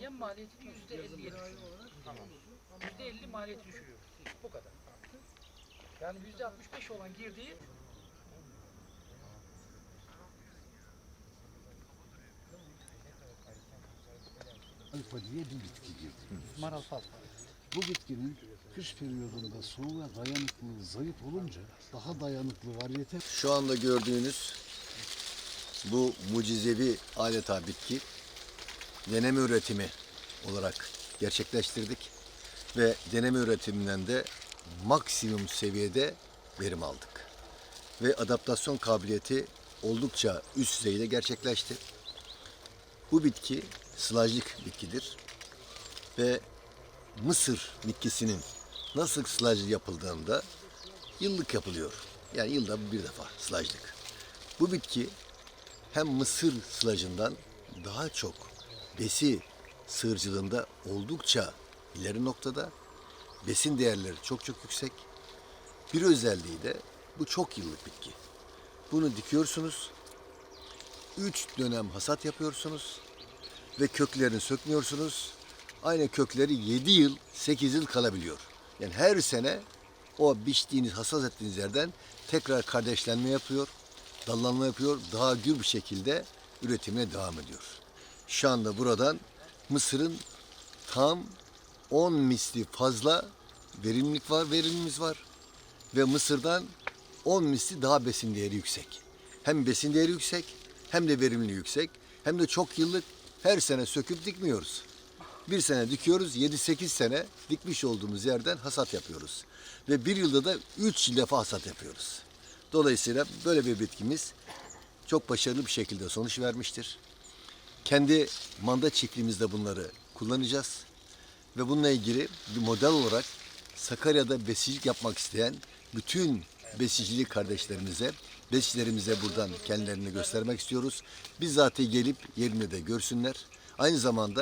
yem maliyetini yüzde elliye düşürüyor. Tamam. Yüzde elli maliyeti düşürüyor. Bu kadar. Yani yüzde altmış beş olan girdiği Alfa diye bir bitki girdi. maral falfa. Bu bitkinin kış periyodunda soğuğa dayanıklılığı zayıf olunca daha dayanıklı varyete Şu anda gördüğünüz bu mucizevi adeta bitki deneme üretimi olarak gerçekleştirdik ve deneme üretiminden de maksimum seviyede verim aldık. Ve adaptasyon kabiliyeti oldukça üst düzeyde gerçekleşti. Bu bitki sılajlık bitkidir ve Mısır bitkisinin nasıl sılajlı yapıldığında yıllık yapılıyor. Yani yılda bir defa sılajlık. Bu bitki hem mısır sılajından daha çok besi sığırcılığında oldukça ileri noktada. Besin değerleri çok çok yüksek. Bir özelliği de bu çok yıllık bitki. Bunu dikiyorsunuz. Üç dönem hasat yapıyorsunuz ve köklerini sökmüyorsunuz. Aynı kökleri 7 yıl, 8 yıl kalabiliyor. Yani her sene o biçtiğiniz, hassas ettiğiniz yerden tekrar kardeşlenme yapıyor, dallanma yapıyor, daha gür bir şekilde üretimine devam ediyor. Şu anda buradan Mısır'ın tam 10 misli fazla verimlilik var, verimimiz var. Ve Mısır'dan 10 misli daha besin değeri yüksek. Hem besin değeri yüksek, hem de verimliliği yüksek, hem de çok yıllık her sene söküp dikmiyoruz. Bir sene dikiyoruz, 7-8 sene dikmiş olduğumuz yerden hasat yapıyoruz. Ve bir yılda da 3 defa hasat yapıyoruz. Dolayısıyla böyle bir bitkimiz çok başarılı bir şekilde sonuç vermiştir. Kendi manda çiftliğimizde bunları kullanacağız. Ve bununla ilgili bir model olarak Sakarya'da besicilik yapmak isteyen bütün besicilik kardeşlerimize, besicilerimize buradan kendilerini göstermek istiyoruz. Bizzat gelip yerinde de görsünler. Aynı zamanda